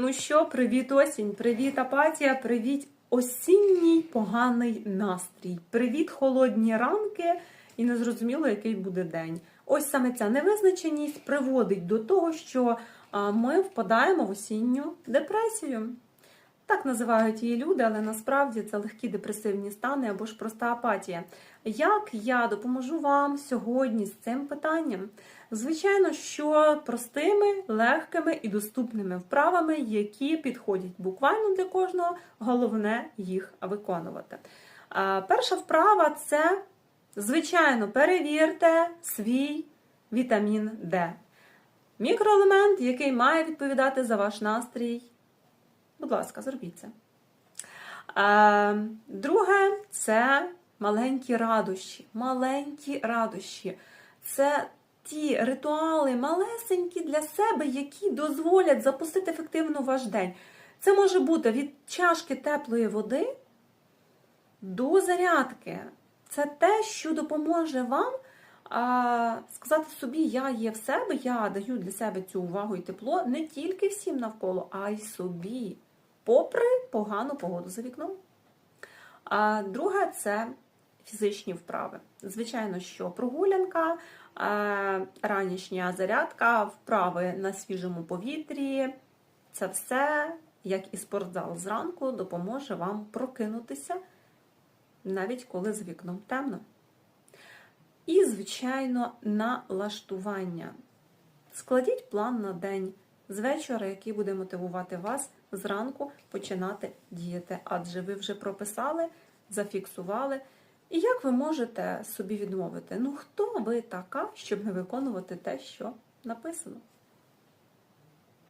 Ну що, привіт осінь, привіт апатія, привіт осінній поганий настрій, привіт холодні ранки і незрозуміло, який буде день. Ось саме ця невизначеність приводить до того, що ми впадаємо в осінню депресію. Так називають її люди, але насправді це легкі депресивні стани або ж проста апатія. Як я допоможу вам сьогодні з цим питанням? Звичайно, що простими, легкими і доступними вправами, які підходять буквально для кожного, головне їх виконувати. Перша вправа це, звичайно, перевірте свій вітамін Д. Мікроелемент, який має відповідати за ваш настрій. Будь ласка, зробіть це. Е, друге це маленькі радощі. Маленькі радощі. Це ті ритуали малесенькі для себе, які дозволять запустити ефективно ваш день. Це може бути від чашки теплої води до зарядки. Це те, що допоможе вам а, сказати собі, я є в себе, я даю для себе цю увагу і тепло не тільки всім навколо, а й собі, попри погану погоду за вікном. А друге це фізичні вправи. Звичайно, що прогулянка, е, ранішня зарядка, вправи на свіжому повітрі це все, як і спортзал зранку, допоможе вам прокинутися, навіть коли за вікном темно. І, звичайно, налаштування. Складіть план на день з вечора, який буде мотивувати вас зранку починати діяти. Адже ви вже прописали, зафіксували. І як ви можете собі відмовити? Ну, хто ви така, щоб не виконувати те, що написано?